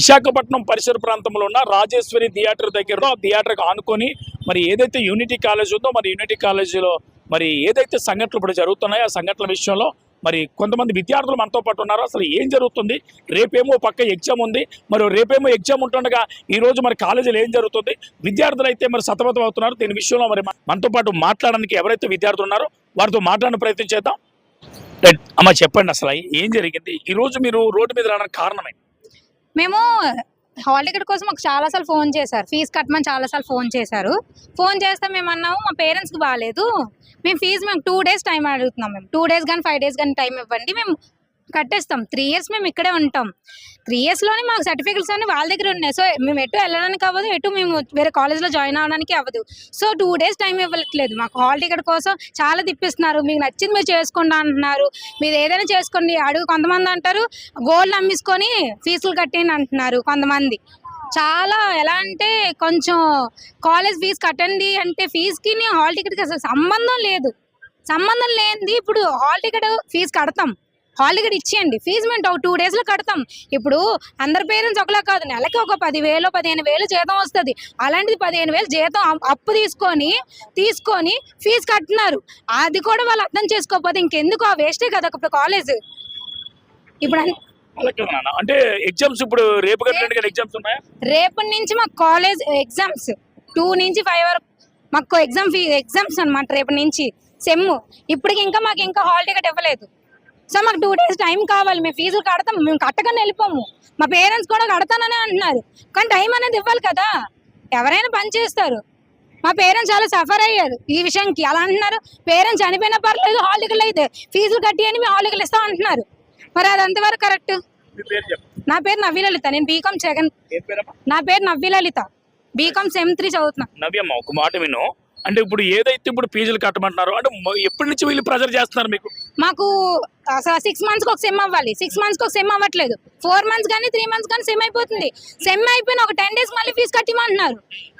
విశాఖపట్నం పరిసర ప్రాంతంలో ఉన్న రాజేశ్వరి థియేటర్ దగ్గర థియేటర్కి ఆనుకొని మరి ఏదైతే యూనిటీ కాలేజ్ ఉందో మరి యూనిటీ కాలేజీలో మరి ఏదైతే సంఘటనలు ఇప్పుడు జరుగుతున్నాయో ఆ సంఘటనల విషయంలో మరి కొంతమంది విద్యార్థులు మనతో పాటు ఉన్నారు. అసలు ఏం జరుగుతుంది? రేపేమో పక్క ఎగ్జామ్ ఉంది. మరి రేపేమో ఎగ్జామ్ ఉంటుండగా ఈ రోజు మరి కాలేజీలో ఏం జరుగుతుంది? విద్యార్థులు అయితే మరి సతమతం అవుతున్నారు. దీని విషయంలో మరి మన- మనతో పాటు మాట్లాడడానికి ఎవరైతే విద్యార్థులు ఉన్నారో వారితో మాట్లాడిన ప్రయత్నం చేద్దాం. రైట్. అమ్మ చెప్పండి అసలు ఏం జరిగింది? ఈరోజు మీరు రోడ్డు మీద రావడానికి కారణమే మేము హాల్ టికెట్ కోసం మాకు చాలాసార్లు ఫోన్ చేశారు. ఫీజు కట్టమని చాలాసార్లు ఫోన్ చేశారు. ఫోన్ చేస్తే మేము అన్నాము మా పేరెంట్స్కి బాగాలేదు మేము ఫీజు మేము టూ డేస్ టైం అడుగుతున్నాం మేము. టూ డేస్ కానీ ఫైవ్ డేస్ కానీ టైం ఇవ్వండి. మేము కట్టేస్తాం. త్రీ ఇయర్స్ మేము ఇక్కడే ఉంటాం. త్రీ ఇయర్స్లోనే మాకు సర్టిఫికెట్స్ అన్ని వాళ్ళ దగ్గర ఉన్నాయి. సో మేము ఎటు వెళ్ళడానికి అవ్వదు ఎటు మేము వేరే కాలేజ్లో జాయిన్ అవ్వడానికి అవ్వదు. సో టూ డేస్ టైం ఇవ్వట్లేదు. మాకు హాల్ టికెట్ కోసం చాలా తిప్పిస్తున్నారు. మీకు నచ్చింది మీరు చేసుకోండి అంటున్నారు. మీరు ఏదైనా చేసుకోండి. అడుగు కొంతమంది అంటారు గోల్డ్ అమ్మించుకొని ఫీజులు కట్టేయండి అంటున్నారు కొంతమంది. చాలా ఎలా అంటే కొంచెం కాలేజ్ ఫీజు కట్టండి అంటే ఫీజుకి హాల్ టికెట్కి అసలు సంబంధం లేదు. సంబంధం లేనిది ఇప్పుడు హాల్ టికెట్ ఫీజు కడతాం. టికెట్ ఇచ్చేయండి. ఫీజు మేము ఒక టూ డేస్లో కడతాం. ఇప్పుడు అందరి పేరెంట్స్ ఒకలా కాదు. నెలకి ఒక పదివేలు పదిహేను వేలు జీతం వస్తుంది. అలాంటిది పదిహేను వేలు జీతం అప్- అప్పు తీసుకొని తీసుకొని ఫీజు కట్టినారు. అది కూడా వాళ్ళు అర్థం చేసుకోకపోతే ఇంకెందుకు? ఆ వేస్టే కదా ఇప్పుడు కాలేజ్. ఇప్పుడు. అంటే ఎగ్జామ్స్ ఇప్పుడు రేపు ఎగ్జామ్స్ ఉన్నాయా? రేపటి నుంచి మాకు కాలేజ్ ఎగ్జామ్స్. టూ నుంచి ఫైవ్ వరకు మాకు ఎగ్జామ్ ఫీ ఎగ్జామ్స్ అనమాట రేపటి నుంచి. సెమ్. ఇప్పటికి ఇంకా మాకు ఇంకా హాల్ టికెట్ ఇవ్వలేదు. సో మాకు టూ డేస్ టైం కావాలి. మేము ఫీజులు కడతాం. మేము కట్టగానే వెళ్ళిపోము. మా పేరెంట్స్ కూడా కడతానని అంటున్నారు. కానీ టైం అనేది ఇవ్వాలి కదా. ఎవరైనా పని చేస్తారు. మా పేరెంట్స్ చాలా సఫర్ అయ్యారు ఈ విషయంకి అలా అంటున్నారు. పేరెంట్స్ చనిపోయినా పర్లేదు హాల్ టికెట్లు అయితే ఫీజులు కట్టి అని మేము హాల్ టికెట్లు ఇస్తాం అంటున్నారు. మరి అది ఎంతవరకు కరెక్ట్ నా పేరు నవ్యలలిత నేను బీకామ్ పేరమ్మా? నా పేరు నవ్యలలిత బీకామ్ సెమ్ త్రీ చదువుతున్నా. నవ్యమ్మ ఒక మాట విను. అంటే ఇప్పుడు ఏదైతే ఇప్పుడు ఫీజులు కట్టమంటున్నారో అంటే ఎప్పటి నుంచి వీళ్ళు ప్రెజర్ చేస్తున్నారు మీకు? మాకు అసలు సిక్స్ మంత్స్కి ఒక సెమ్ అవ్వాలి. సిక్స్ మంత్స్కి ఒక సెమ్ అవ్వట్లేదు. ఫోర్ మంత్స్ కానీ త్రీ మంత్స్ కానీ సెమ్ అయిపోతుంది. సెమ్ అయిపోయిన ఒక టెన్ డేస్ మళ్ళీ ఫీజు కట్టిమంటున్నారు.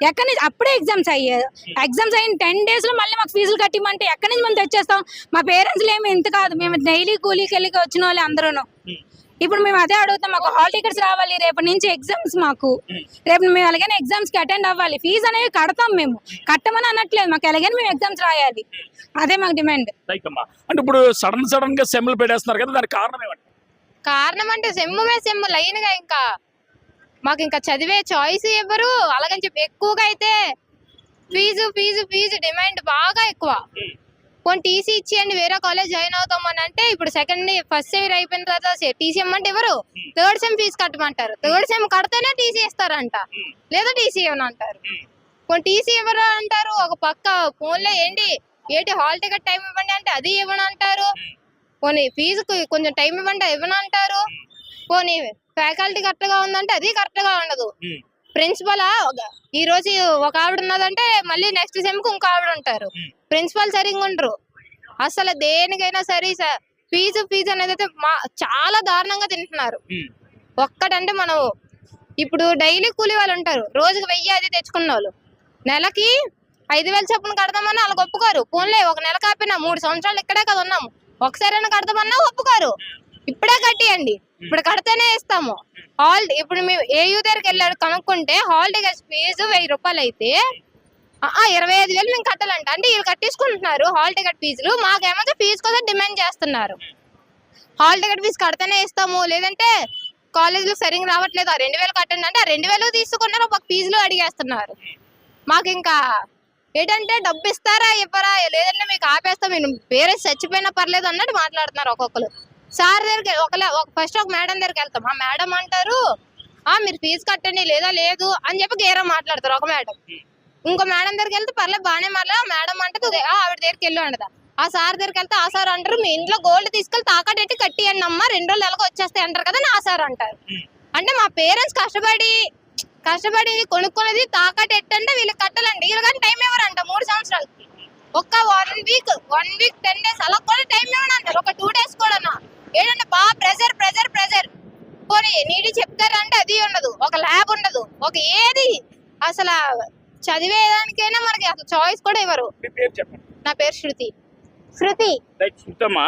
ఎక్కడి నుంచి అప్పుడే ఎగ్జామ్స్ అయ్యారు ఎగ్జామ్స్ అయిన టెన్ డేస్లో మళ్ళీ మాకు ఫీజులు కట్టిమంటే ఎక్కడి నుంచి మనం తెచ్చేస్తాం? మా పేరెంట్స్లు ఏమి ఇంత కాదు. మేము డైలీ కూలీకి వెళ్ళి వచ్చిన వాళ్ళు అందరూ ఇప్పుడు మేము అదే అడుగుతాం మాకు హాల్ టికెట్స్ రావాలి రేపటి నుంచి ఎగ్జామ్స్ మాకు. రేపు మేము ఎలాగైనా ఎగ్జామ్స్కి అటెండ్ అవ్వాలి. ఫీజు అనేవి కడతాం మేము. కట్టమని అనట్లేదు. మాకు ఎలాగైనా మేము ఎగ్జామ్స్ రాయాలి. అదే మాకు డిమాండ్ అంటే ఇప్పుడు సడన్ సడన్గా సెమ్లు పెట్టేస్తున్నారు కదా దానికి కారణం ఏమంటే కారణం అంటే సెమ్ము మే సెమ్ము లైన్గా ఇంకా. మాకు ఇంకా చదివే చాయిస్ ఇవ్వరు అలాగని చెప్పి ఎక్కువగా అయితే ఫీజు ఫీజు ఫీజు డిమాండ్ బాగా ఎక్కువ. పోనీ టీసీ ఇచ్చేయండి వేరే కాలేజ్ జాయిన్ అవుతామని అంటే ఇప్పుడు సెకండ్ ఫస్ట్ ఇయర్ అయిపోయిన తర్వాత టీసీ ఇమ్మంటే ఎవరు? థర్డ్ సెమ్ ఫీజు కట్టమంటారు. థర్డ్ సెమ్ కడితేనే టీసీ ఇస్తారంట. లేదా టీసీ ఇవ్వను అంటారు? పోనీ టీసీ ఇవ్వరు అంటారు? ఒక పక్క ఫోన్లో ఏంటి? ఏంటి హాల్ టికెట్ టైం ఇవ్వండి అంటే అది ఇవ్వను అంటారు? పోనీ ఫీజుకి కొంచెం టైం ఇవ్వండి ఇవ్వను అంటారు? పోనీ ఫ్యాకల్టీ కరెక్ట్గా ఉందంటే అది కరెక్ట్గా ఉండదు. ప్రిన్సిపల్ ఈ రోజు ఒక ఆవిడ ఉన్నదంటే మళ్ళీ నెక్స్ట్ సెమ్కు ఇంకో ఆవిడ ఉంటారు. ప్రిన్సిపల్ సరిగ్గా ఉండరు. అసలు దేనికైనా సరే ఫీజు ఫీజు అనేది అయితే మా చాలా దారుణంగా తింటున్నారు. ఒక్కటంటే మనం ఇప్పుడు డైలీ కూలీ వాళ్ళు ఉంటారు. రోజుకి వెయ్యి అది తెచ్చుకున్న వాళ్ళు నెలకి ఐదు వేలు చొప్పున కడదామని వాళ్ళకి ఒప్పుకోరు. పోన్లే ఒక నెల కాపినా మూడు సంవత్సరాలు ఇక్కడే కదా ఉన్నాము. ఒకసారైనా కడదామన్నా ఒప్పుకోరు. ఇప్పుడే కట్టియండి. ఇప్పుడు కడితేనే ఇస్తాము. హాల్ ఇప్పుడు మేము ఏయూ దగ్గరికి వెళ్ళాడు కనుక్కుంటే హాల్ టికెట్ ఫీజు వెయ్యి రూపాయలు అయితే ఇరవై ఐదు వేలు మేము కట్టాలంట. అంటే వీళ్ళు కట్టించుకుంటున్నారు హాల్ టికెట్ ఫీజులు మాకేమో ఫీజు కోసం డిమాండ్ చేస్తున్నారు. హాల్ టికెట్ ఫీజు కడితేనే ఇస్తాము. లేదంటే కాలేజీలో సరిగ్గా రావట్లేదు. ఆ రెండు వేలు కట్టండి అంటే ఆ రెండు వేలు తీసుకున్నారు ఒక ఫీజులు అడిగేస్తున్నారు. మాకు ఇంకా ఏంటంటే డబ్బు ఇస్తారా ఇవ్వరా లేదంటే మీకు ఆపేస్తాం. మీరు వేరే చచ్చిపోయినా పర్లేదు అన్నట్టు మాట్లాడుతున్నారు ఒక్కొక్కరు. సార్ దగ్గరికి ఒకలా ఒక ఫస్ట్ ఒక మేడం దగ్గరికి వెళ్తాం. ఆ మేడం అంటారు మీరు ఫీజు కట్టండి లేదా లేదు అని చెప్పి గేరా మాట్లాడతారు ఒక మేడం ఇంకో మేడం దగ్గరికి వెళ్తే పర్లేదు బాగానే మాట్లాడ. మేడం అంటే "ఆ, ఆవిడ దగ్గరికి వెళ్ళి ఉండదా ఆ సార్ దగ్గరికి వెళ్తే ఆ సార్ అంటారు మీ ఇంట్లో గోల్డ్ తీసుకెళ్ళి తాకట్టెట్టి కట్టియండి అమ్మ రెండు రోజులు ఎలాగో వచ్చేస్తాయి అంటారు కదా ఆ సార్ అంటారు. అంటే మా పేరెంట్స్ కష్టపడి కష్టపడి కొనుక్కున్నది తాకట్టు ఎట్టంటే వీళ్ళకి కట్టాలండి. వీళ్ళు కానీ టైం ఇవ్వరంట మూడు సంవత్సరాలకి ఒక్క one week one week ten days అలా కూడా టైం ఇవ్వను అంటారు ఒక టూ డేస్ కూడా ఏంటంటే బాగా ప్రెజర్ ప్రెజర్ ప్రెజర్ పోనీ నీటి చెప్తారంటే అది ఉండదు. ఒక ల్యాబ్ ఉండదు. ఒక ఏది? అసలు చదివేదానికైనా మనకి అసలు చాయిస్ కూడా ఇవ్వరు. మీ పేరు చెప్పండి. నా పేరు శృతి. శృతి. చూద్దామా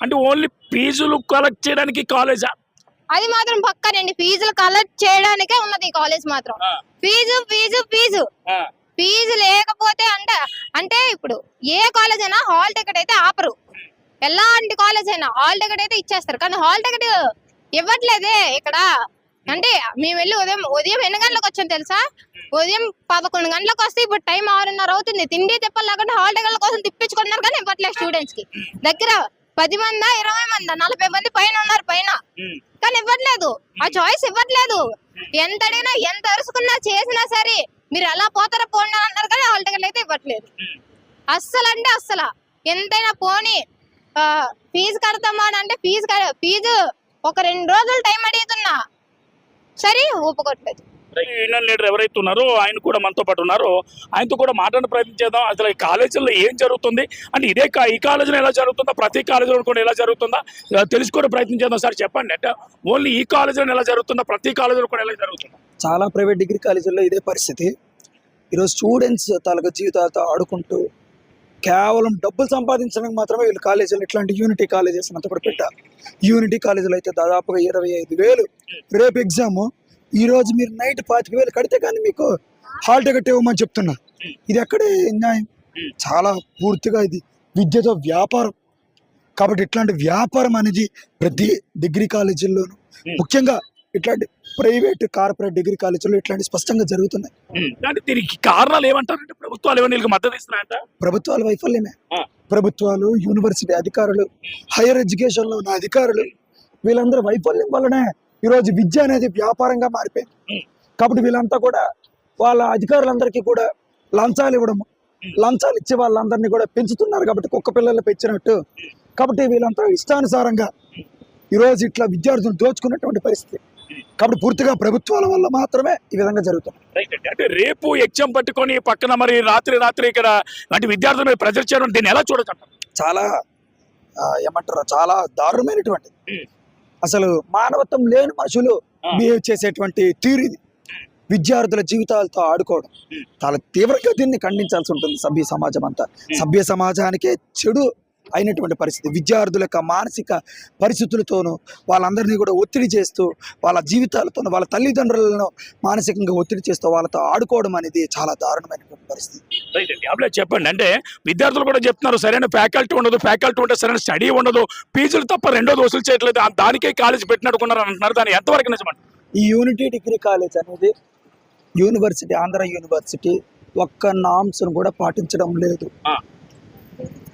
అంటే ఓన్లీ ఫీజులు కలెక్ట్ చేయడానికి కాలేజా అది మాత్రం పక్కనండి. ఫీజులు కలెక్ట్ చేయడానికే ఉన్నది ఈ కాలేజ్ మాత్రం. ఆ, ఫీజు ఫీజు ఫీజు. ఫీజు లేకపోతే అంటే అంటే ఇప్పుడు ఏ కాలేజ్ అయినా హాల్ టికెట్ అయితే ఆపరు. ఎలాంటి కాలేజ్ అయినా హాల్ టికెట్ అయితే ఇచ్చేస్తారు. కానీ హాల్ టికెట్ ఇవ్వట్లేదే ఇక్కడ. అంటే మేము వెళ్ళి ఉదయం ఉదయం ఎన్ని గంటలకు వచ్చాం తెలుసా? ఉదయం పదకొండు గంటలకు వస్తే ఇప్పుడు టైం ఆరున్నర అవుతుంది. తిండి తిప్పలు లేకుండా హాల్ టికెట్ల కోసం తిప్పించుకుంటున్నారు కానీ ఇవ్వట్లేదు స్టూడెంట్స్కి. దగ్గర పది మందా ఇరవై మందా నలభై మంది పైన ఉన్నారు పైన. కానీ ఇవ్వట్లేదు. ఆ చాయిస్ ఇవ్వట్లేదు. ఎంత అడిగినా ఎంత అరుసుకున్నా చేసినా సరే మీరు ఎలా పోతారో పోండి అని అన్నారు కానీ హాల్ టికెట్లు అయితే ఇవ్వట్లేదు. అస్సలు అంటే అస్సలు. ఎంతైనా పోని ఫీజు కడతామా అని అంటే ఫీజు కడ- ఫీజు ఒక రెండు రోజులు టైం అడుగుతున్నా. సరే ఒప్పుకోవట్లేదు యూనియన్ లీడర్ ఎవరైతే ఉన్నారో ఆయన కూడా మనతో పాటు ఉన్నారో. ఆయనతో కూడా మాట్లాడే ప్రయత్నం చేద్దాం. అసలు ఈ కాలేజీలో ఏం జరుగుతుంది? అంటే ఇదే కా- ఈ కాలేజీలో ఎలా జరుగుతుందా? ప్రతి కాలేజీలో కూడా ఎలా జరుగుతుందా? తెలుసుకోవడం ప్రయత్నం చేద్దాం సార్ చెప్పండి. అంటే ఓన్లీ ఈ కాలేజీలో ఎలా జరుగుతుందా? ప్రతి కాలేజీలో కూడా ఎలా జరుగుతుందా? చాలా ప్రైవేట్ డిగ్రీ కాలేజీల్లో ఇదే పరిస్థితి. ఈరోజు స్టూడెంట్స్ తాలూకా జీవితాలతో ఆడుకుంటూ కేవలం డబ్బులు సంపాదించడానికి మాత్రమే వీళ్ళు కాలేజీలు ఇట్లాంటి యూనిటీ కాలేజెస్ అంతా కూడా పెట్టారు. యూనిటీ కాలేజీలో అయితే దాదాపుగా ఇరవై ఐదు వేలు. రేపు ఎగ్జామ్ ఈ రోజు మీరు నైట్ పాతిక వేలు కడితే కానీ మీకు హాల్ టికెట్ ఇవ్వమని చెప్తున్నా. ఇది ఎక్కడే న్యాయం? చాలా పూర్తిగా ఇది విద్యతో వ్యాపారం. కాబట్టి ఇట్లాంటి వ్యాపారం అనేది ప్రతి డిగ్రీ కాలేజీల్లోనూ. ముఖ్యంగా ఇట్లాంటి ప్రైవేట్ కార్పొరేట్ డిగ్రీ కాలేజీలో ఇట్లాంటి స్పష్టంగా జరుగుతున్నాయి. అంటే దీనికి కారణాలు ఏమంటారంటే ప్రభుత్వాలు ఏమైనా మద్దతు ఇస్తున్నాయంట? ప్రభుత్వాల వైఫల్యమే. ప్రభుత్వాలు యూనివర్సిటీ అధికారులు హైయర్ ఎడ్యుకేషన్లో ఉన్న అధికారులు వీళ్ళందరూ వైఫల్యం వల్లనే ఈరోజు విద్య అనేది వ్యాపారంగా మారిపోయింది. కాబట్టి వీళ్ళంతా కూడా వాళ్ళ అధికారులందరికీ కూడా లంచాలు ఇవ్వడము లంచాలు ఇచ్చే వాళ్ళందరినీ కూడా పెంచుతున్నారు కాబట్టి కుక్క పిల్లలు పెంచినట్టు. కాబట్టి వీళ్ళంతా ఇష్టానుసారంగా ఈరోజు ఇట్లా విద్యార్థులు దోచుకున్నటువంటి పరిస్థితి. కాబట్టి పూర్తిగా ప్రభుత్వాల వల్ల మాత్రమే ఈ విధంగా జరుగుతుంది అంటే రేపు ఎగ్జామ్ పట్టుకొని పక్కన మరి రాత్రి రాత్రి ఇక్కడ అంటే విద్యార్థుల మీద ప్రెజర్ చేయడం దీన్ని ఎలా అంటారు? చాలా ఏమంటారు చాలా దారుణమైనటువంటిది ఉం. అసలు మానవత్వం లేని మనుషులు. బిహేవ్ చేసేటువంటి తీరు ఇది విద్యార్థుల జీవితాలతో ఆడుకోవడం ఉం. చాలా తీవ్రంగా దీన్ని ఖండించాల్సి ఉంటుంది సభ్య సమాజం అంతా సభ్య సమాజానికే చెడు అయినటువంటి పరిస్థితి. విద్యార్థుల యొక్క మానసిక పరిస్థితులతోనూ వాళ్ళందరినీ కూడా ఒత్తిడి చేస్తూ వాళ్ళ జీవితాలతోనూ వాళ్ళ తల్లిదండ్రులను మానసికంగా ఒత్తిడి చేస్తూ వాళ్ళతో ఆడుకోవడం అనేది చాలా దారుణమైనటువంటి పరిస్థితి. అప్పుడే చెప్పండి. అంటే విద్యార్థులు కూడా చెప్తున్నారు సరైన ఫ్యాకల్టీ ఉండదు ఫ్యాకల్టీ ఉంటే సరైన స్టడీ ఉండదు ఫీజులు తప్ప రెండోది వసూలు చేయట్లేదు దానికే కాలేజ్ పెట్టినట్టుకున్నారు అంటున్నారు. దాని ఎంతవరకు నిజమండి? ఈ యూనిటీ డిగ్రీ కాలేజ్ అనేది యూనివర్సిటీ ఆంధ్ర యూనివర్సిటీ ఒక్క నామ్స్ను కూడా పాటించడం లేదు.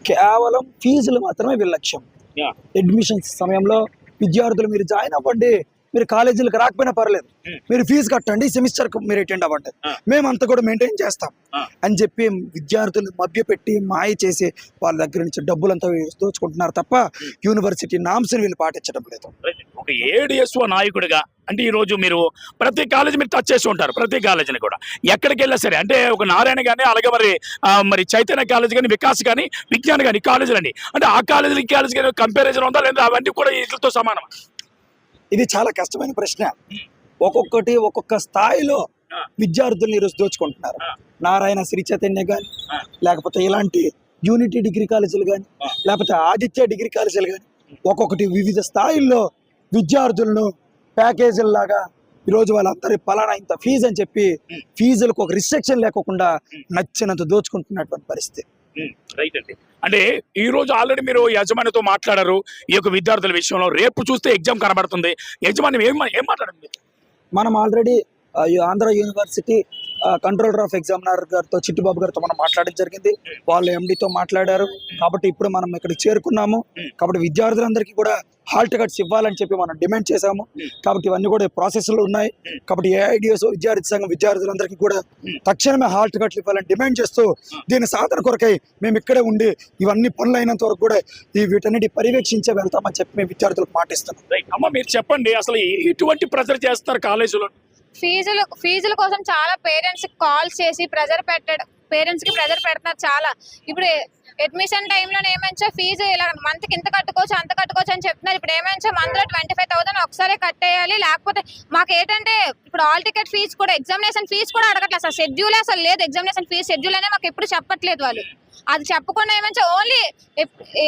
కేవలం ఫీజులు మాత్రమే వీళ్ళ లక్ష్యం. అడ్మిషన్స్ సమయంలో విద్యార్థులు మీరు జాయిన్ అవ్వండి మీరు కాలేజీలకు రాకపోయినా పర్లేదు. మీరు ఫీజు కట్టండి సెమిస్టర్ మీరు అటెండ్ అవ్వండి. మేము అంతా కూడా మెయింటైన్ చేస్తాం. అని చెప్పి విద్యార్థులు మభ్యపెట్టి మాయ చేసి వాళ్ళ దగ్గర నుంచి డబ్బులంతా దోచుకుంటున్నారు తప్ప యూనివర్సిటీ నామ్స్ని వీళ్ళు పాటించడం లేదు ఒక ఏడిఎస్ఓ నాయకుడిగా అంటే ఈ రోజు మీరు ప్రతి కాలేజ్ మీరు టచ్ చేసి ఉంటారు ప్రతి కాలేజీని కూడా ఎక్కడికి వెళ్ళా సరే అంటే ఒక నారాయణ కానీ అలాగే మరి మరి చైతన్య కాలేజ్ కానీ వికాస్ కానీ విజ్ఞాన్ కానీ కాలేజీలు అంటే ఆ కాలేజీలు ఈ కాలేజ్ కానీ కంపారిజన్ ఉందా లేదా అవన్నీ కూడా వీటితో సమానం ఇది చాలా కష్టమైన ప్రశ్న ఒక్కొక్కటి ఒక్కొక్క స్థాయిలో ఆ. విద్యార్థుల్ని ఈరోజు దోచుకుంటున్నారు. నారాయణ శ్రీ చైతన్య కానీ. లేకపోతే ఇలాంటి యూనిటీ డిగ్రీ కాలేజీలు కానీ. లేకపోతే ఆదిత్య డిగ్రీ కాలేజీలు కానీ ఒక్కొక్కటి వివిధ స్థాయిల్లో విద్యార్థులను ప్యాకేజీల లాగా ఈరోజు వాళ్ళందరి పలానా ఇంత ఫీజు అని చెప్పి. ఫీజులకు ఒక రిస్ట్రిక్షన్ లేకోకుండా ఉం. నచ్చినంత దోచుకుంటున్నటువంటి పరిస్థితి. రైట్ అండి. అంటే ఈ రోజు ఆల్రెడీ మీరు యజమానితో మాట్లాడారు. ఈ యొక్క విద్యార్థుల విషయంలో రేపు చూస్తే ఎగ్జామ్ కనబడుతుంది. యజమాని ఏం ఏం మాట్లాడండి మనం already Andhra university controller of examiner గారితో చిట్టిబాబు గారితో మనం మాట్లాడడం జరిగింది. వాళ్ళు ఎండితో మాట్లాడారు. కాబట్టి ఇప్పుడు మనం ఇక్కడికి చేరుకున్నాము. కాబట్టి విద్యార్థులందరికీ కూడా హాల్ టికెట్స్ ఇవ్వాలని చెప్పి మనం డిమాండ్ చేశాము. కాబట్టి ఇవన్నీ కూడా ప్రాసెస్లో ఉన్నాయి. కాబట్టి ఏఐడిఎస్ విద్యార్థి సంఘం విద్యార్థులందరికీ కూడా తక్షణమే హాల్ టికెట్లు ఇవ్వాలని డిమాండ్ చేస్తూ దీని సాధన కొరకై మేము ఇక్కడే ఉండి ఇవన్నీ పనులు అయినంత వరకు కూడా ఈ వీటన్నిటి పర్యవేక్షించే వెళ్తామని చెప్పి మేము విద్యార్థులకు మాటిస్తున్నాం. అమ్మ మీరు చెప్పండి. అసలు ఎటువంటి ప్రెజర్ చేస్తారు కాలేజీలో. ఫీజులు ఫీజుల కోసం చాలా పేరెంట్స్ కాల్ చేసి ప్రెజర్ పెట్టడం పేరెంట్స్కి ప్రెజర్ పెడుతున్నారు చాలా. ఇప్పుడు అడ్మిషన్ టైంలో ఏమంచో ఫీజు ఇలా మంత్ ఇంత కట్టుకోవచ్చు అంత కట్టుకోవచ్చు అని చెప్తున్నారు. ఇప్పుడు ఏమంచో మంత్లో ట్వంటీ ఫైవ్ థౌసండ్ ఒకసారి కట్టేయాలి లేకపోతే మాకు ఏంటంటే ఇప్పుడు ఆల్ టికెట్ ఫీజు కూడా ఎగ్జామినేషన్ ఫీజు కూడా అడగట్లేదు అసలు షెడ్యూల్ అసలు లేదు. ఎగ్జామినేషన్ ఫీజు షెడ్యూల్ అనే మాకు ఎప్పుడు చెప్పట్లేదు వాళ్ళు. అది చెప్పకుండా ఏమంటే ఓన్లీ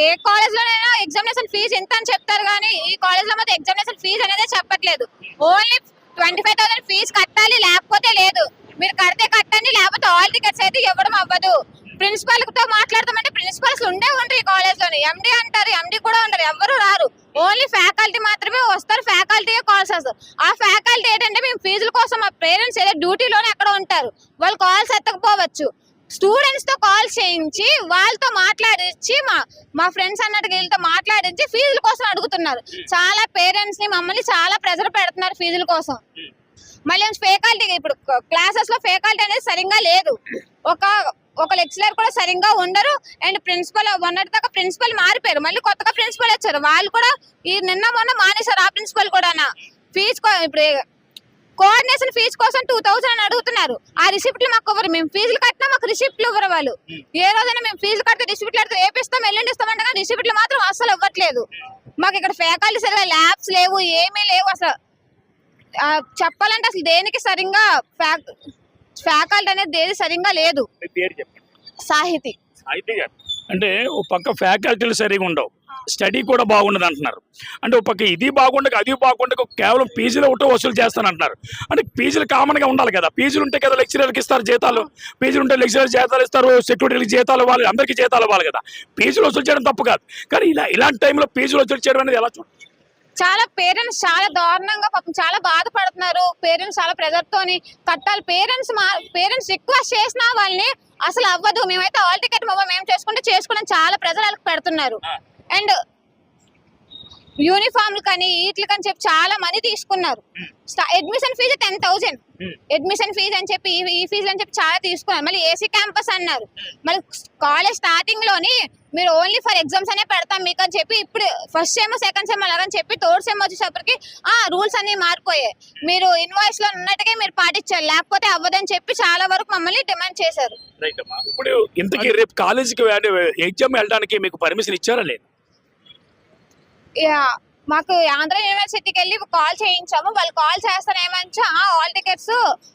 ఏ కాలేజ్లోనైనా ఎగ్జామినేషన్ ఫీజు ఎంత అని చెప్తారు కానీ ఈ కాలేజ్లో మాత్రం ఎగ్జామినేషన్ ఫీజు అనేది చెప్పట్లేదు. Only twenty five thousand fee కట్టాలి లేకపోతే లేదు. మీరు కడితే కట్టండి లేకపోతే ఆల్ టికెట్స్ అయితే ఇవ్వడం అవ్వదు. ప్రిన్సిపల్తో మాట్లాడతామంటే ప్రిన్సిపల్స్ ఉండే ఉండరు ఈ కాలేజ్లోని ఎండి అంటారు ఎండి కూడా ఉండరు ఎవరు రారు. ఓన్లీ ఫ్యాకల్టీ మాత్రమే వస్తారు ఫ్యాకల్టీ కాల్స్ వస్తారు ఆ ఫ్యాకల్టీ ఏంటంటే మేము ఫీజుల కోసం మా పేరెంట్స్ ఏదో డ్యూటీలోనే ఎక్కడ ఉంటారు. వాళ్ళు కాల్స్ ఎత్తకపోవచ్చు. స్టూడెంట్స్తో కాల్ చేయించి వాళ్ళతో మాట్లాడించి మా మా ఫ్రెండ్స్ అన్నట్టుగా వీళ్ళతో మాట్లాడించి ఫీజుల కోసం అడుగుతున్నారు. చాలా పేరెంట్స్ని మమ్మల్ని చాలా ప్రెజర్ పెడుతున్నారు ఫీజుల కోసం. మళ్ళీ ఫేకాలిటీ ఇప్పుడు క్లాసెస్లో ఫేకాలిటీ అనేది సరిగ్గా లేదు. ఒక ఒక లెక్చరర్ కూడా సరిగ్గా ఉండరు. అండ్ ప్రిన్సిపల్ మొన్నటి దాకా ప్రిన్సిపల్ మారిపోయారు. మళ్ళీ కొత్తగా ప్రిన్సిపల్ వచ్చారు. వాళ్ళు కూడా ఈ నిన్న మొన్న మానేశారు ఆ ప్రిన్సిపల్ కూడా ఫీజు ఇప్పుడు కోఆర్డినేషన్ ఫీజు కోసం టూ థౌసండ్ అని అడుగుతున్నారు. ఆ రిసిప్ట్లు మాకు ఇవ్వరు. మేము ఫీజులు కట్టినా మాకు రిసిప్ట్లు ఇవ్వరు వాళ్ళు. ఏ రోజైనా మేము ఫీజులు కడితే రిసిప్ట్లు కడితే రేపిస్తాం ఎల్లుండి ఇస్తామంటే రిసిప్ట్లు మాత్రం అస్సలు ఇవ్వట్లేదు. మాకు ఇక్కడ ఫ్యాకల్టీ సరిగా ల్యాబ్స్ లేవు ఏమీ లేవు అసలు. చెప్పాలంటే అసలు దేనికి సరిగ్గా ఫ్యాక్ ఫ్యాకల్టీ అనేది దేని సరిగ్గా లేదు. సాహితీ. అంటే ఓ పక్క ఫ్యాకల్టీలు సరిగా ఉండవు. స్టడీ కూడా బాగుండదు అంటున్నారు. అంటే ఒక పక్క ఇది బాగుండక అది బాగుండక కేవలం పీజీలో ఒకటో వసూలు చేస్తానంటున్నారు. అంటే పీజీలు కామన్గా ఉండాలి కదా. పీజీలు ఉంటే కదా లెక్చరర్కి ఇస్తారు జీతాలు. పీజీలు ఉంటే లెక్చరర్ జీతాలు ఇస్తారు సెక్యూరిటీకి జీతాలు వాళ్ళు అందరికీ జీతాలు ఇవ్వాలి కదా. పీజీలు వసూలు చేయడం తప్పు కాదు. కానీ ఇలా ఇలాంటి టైంలో పీజీలు వసూలు చేయడం అనేది ఎలా చూడాలి చాలా పేరెంట్స్ చాలా దారుణంగా పాపం చాలా బాధపడుతున్నారు. పేరెంట్స్ చాలా ప్రెజర్ తోని కట్టాలి. పేరెంట్స్ మా పేరెంట్స్ రిక్వెస్ట్ చేసినా వాళ్ళని అసలు అవ్వదు. మేమైతే ఆల్ టికెట్ మేము చేసుకుంటే చేసుకుని చాలా ప్రెజర్ వాళ్ళకి పెడుతున్నారు. అండ్ యూనిఫామ్ కానీ వీటికని చెప్పి చాలా మనీ తీసుకున్నారు. Admission fee ten thousand Hmm. Admission fee అని చెప్పి ఈ- ఈ ఫీజు అని చెప్పి చాలా తీసుకున్నారు. మళ్ళీ ఏసీ క్యాంపస్ అన్నారు. మళ్ళీ కాలేజ్ స్టార్టింగ్లోని మీరు ఓన్లీ ఫర్ ఎగ్జామ్స్ అనే పెడతాం మీకు అని చెప్పి ఇప్పుడు ఫస్ట్ సెమ్ సెకండ్ సెమ్ అలాగని చెప్పి థర్డ్ సెమ్ వచ్చేసరికి ఆ రూల్స్ అన్ని మారిపోయాయి. మీరు ఇన్వాయిస్లో ఉన్నట్టుగా మీరు పాటించాలి లేకపోతే అవ్వదని చెప్పి చాలా వరకు మమ్మల్ని డిమాండ్ చేశారు. రైట్ అమ్మా. ఇప్పుడు ఇంతకీ రేపు కాలేజీకి ఎగ్జామ్ వెళ్ళడానికి మీకు పర్మిషన్ ఇచ్చారా లేదు? మాకు ఆంధ్ర యూనివర్సిటీకి వెళ్ళి కాల్ చేయించాము. వాళ్ళు కాల్ చేస్తారు ఏమంటే ఆల్ టికెట్స్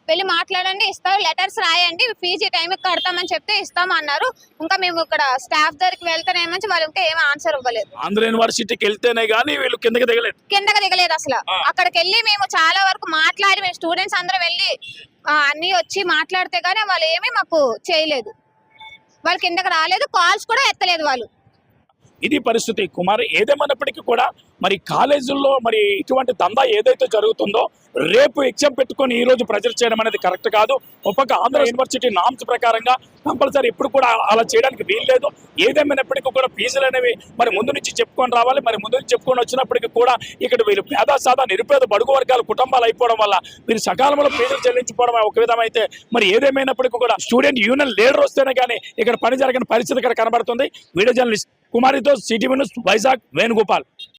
వెళ్ళి మాట్లాడండి ఇస్తారు. లెటర్స్ రాయండి ఫీజు టైంకి కడతామని చెప్తే ఇస్తాం అన్నారు ఇంకా మేము ఇక్కడ స్టాఫ్ దగ్గరికి వెళ్తేనేమంచి వాళ్ళు ఇంకా ఏమీ ఆన్సర్ ఇవ్వలేదు. ఆంధ్ర యూనివర్సిటీకి వెళ్తేనే కానీ వీళ్ళు కిందకి దిగలేదు. కిందకి దిగలేదు అసలు. అక్కడికి వెళ్ళి మేము చాలా వరకు మాట్లాడి మేము స్టూడెంట్స్ అందరూ వెళ్ళి అన్ని వచ్చి మాట్లాడితే గానీ వాళ్ళు ఏమీ మాకు చేయలేదు. వాళ్ళు కిందకి రాలేదు కాల్స్ కూడా ఎత్తలేదు వాళ్ళు. ఇది పరిస్థితి. కుమార్ ఏదేమైనప్పటికీ కూడా మరి కాలేజీల్లో మరి ఇటువంటి దందా ఏదైతే జరుగుతుందో రేపు ఎగ్జామ్ పెట్టుకొని ఈ రోజు ప్రజలు చేయడం అనేది కరెక్ట్ కాదు. ఒక పక్క ఆంధ్ర యూనివర్సిటీ నామ్స్ ప్రకారంగా కంపల్సరీ ఎప్పుడు కూడా అలా చేయడానికి వీలు లేదు. ఏదేమైనప్పటికీ కూడా ఫీజులు అనేవి మరి ముందు నుంచి చెప్పుకొని రావాలి. మరి ముందు నుంచి చెప్పుకొని వచ్చినప్పటికీ కూడా ఇక్కడ వీళ్ళు పేద సాదా నిరుపేద బడుగు వర్గాల కుటుంబాలు అయిపోవడం వల్ల వీళ్ళు సకాలంలో ఫీజులు చెల్లించుకోవడం ఒక విధమైతే మరి ఏదేమైనప్పటికీ కూడా స్టూడెంట్ యూనియన్ లీడర్ వస్తేనే కానీ ఇక్కడ పని జరగని పరిస్థితి ఇక్కడ కనబడుతుంది. వీడియో జర్నలిస్ట్ కుమారితో సిటీ న్యూస్ వైజాగ్ వేణుగోపాల్.